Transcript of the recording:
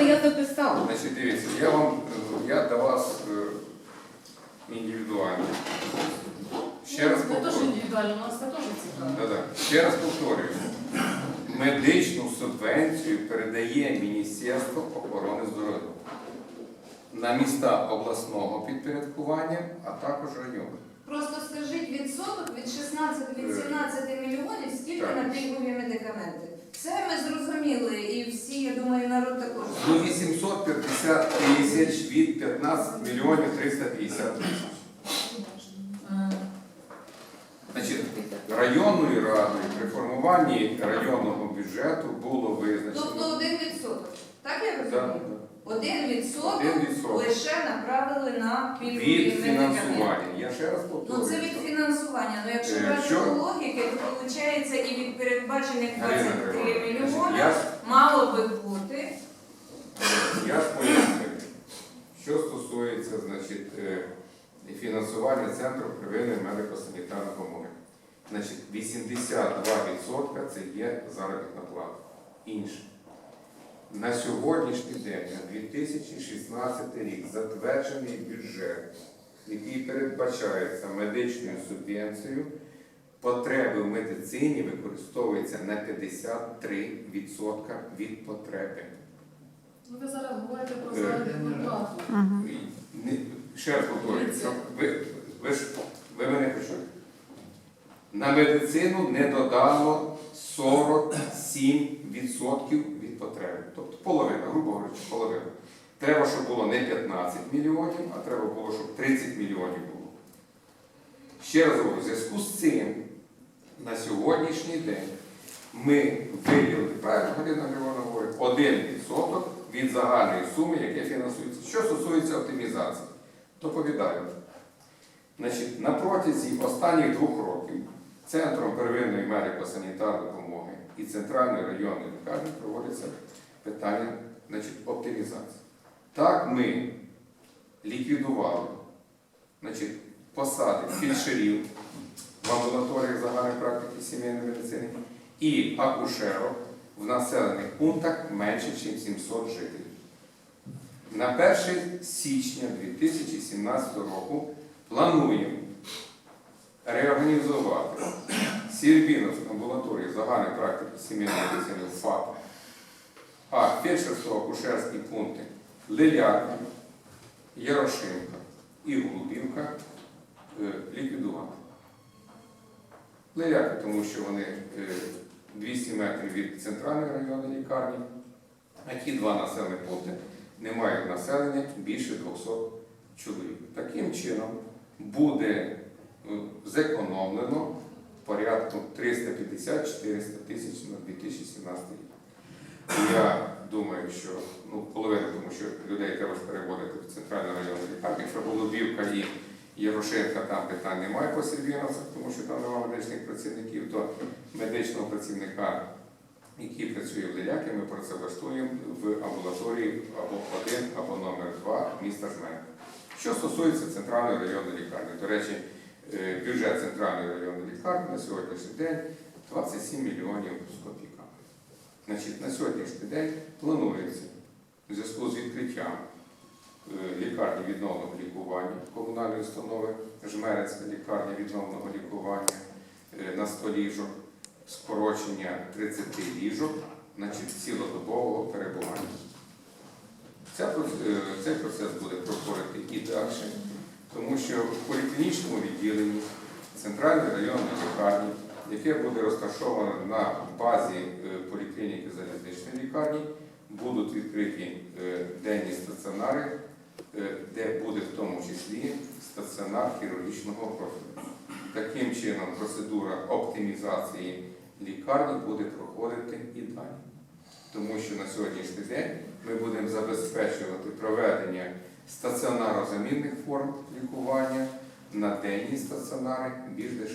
я записала. Значить, дивіться, я вам я до вас е, індивідуально. Ще раз Ну, Це теж повторюю. індивідуально, у нас це теж цікаво. Да-да. Ще раз повторюю. Медичну субвенцію передає Міністерство охорони здоров'я на міста обласного підпорядкування, а також району. Просто скажіть відсоток від 16 від 17 мільйонів, скільки Так. на пільгові медикаменти. Це ми зрозуміли, і всі, я думаю, народ також. До 850 тисяч від 15 мільйонів 350 тисяч. Значить, районною радою при формуванні районного бюджету було Тобто визначено. один відсоток. Так я розумію? Один відсоток лише направили на пільгові від фінансування. Я ще раз Ну це від фінансування. Ну якщо Е, брати по логіки, то виходить і від передбачених Галина 23 Григорівна, мільйони мало би бути. Я ж пояснюю, що стосується значить, е, фінансування центру первинної медико-санітарної допомоги. Значить, 82% це є заробітна плата. Інше. На сьогоднішній день, на 2016 рік, затверджений бюджет, який передбачається медичною субвенцією, потреби в медицині використовуються на 53% від потреби. Ну, ви зараз говорите про Е, заробітну плату. Ще раз повторюю, що ви, ви, ви мене почуєте. На медицину не додало 47% від потреби. Тобто половина, грубо говорячи, половина. Треба, щоб було не 15 мільйонів, а треба було, щоб 30 мільйонів було. Ще раз говорю, в зв'язку з цим на сьогоднішній день ми виділили, правильно Галина Григорівна говорить, 1% від загальної суми, яке фінансується. Що стосується оптимізації, доповідаю. Значить, на протязі останніх двох років Центром первинної медико-санітарної допомоги і Центральної районної лікарні проводиться питання значить, оптимізації. Так ми ліквідували значить, посади фельдшерів в амбулаторіях загальної практики сімейної медицини і акушерок в населених пунктах менше, ніж 700 жителів. На 1 січня 2017 року плануємо реорганізувати Сірбіновську амбулаторію загальної практики сімейної медицини ФАП, а фельдшерсько-акушерські пункти Лилярка, Ярошинка і Голубівка е, ліквідувати. Лилярка, тому що вони е, 200 метрів від центральної районної лікарні, а ті два населені пункти не мають населення більше 200 чоловік. Таким чином буде е, зекономлено порядку 350-400 тисяч на 2017 рік. Я думаю, що ну, половина, тому що людей треба переводити в центральну районну лікарню. Якщо Голубівка і Ярошенка, там питань немає по Сільвіновцях, тому що там немає медичних працівників, то медичного працівника, який працює в Лиляки, ми працевлаштуємо в амбулаторії або 1, або номер 2 міста Жмерка. Що стосується центральної районної лікарні, до речі, е, бюджет центральної районної лікарні на сьогоднішній день 27 мільйонів з копійками. Значить, на сьогоднішній день планується в зв'язку з відкриттям лікарні відновленого лікування комунальної установи, Жмерецька лікарня відновленого лікування е, на 100 ліжок, скорочення 30 ліжок, значить, цілодобового перебування. Е, Цей процес буде проходити і далі, тому що в поліклінічному відділенні центральної районної лікарні, яке буде розташоване на базі е, поліклініки залізничної лікарні, будуть відкриті е, денні стаціонари, е, де буде в тому числі стаціонар хірургічного профілю. Таким чином процедура оптимізації лікарні буде проходити і далі. Тому що на сьогоднішній день ми будемо забезпечувати проведення стаціонарозамінних форм лікування на денні стаціонари більш дешеві.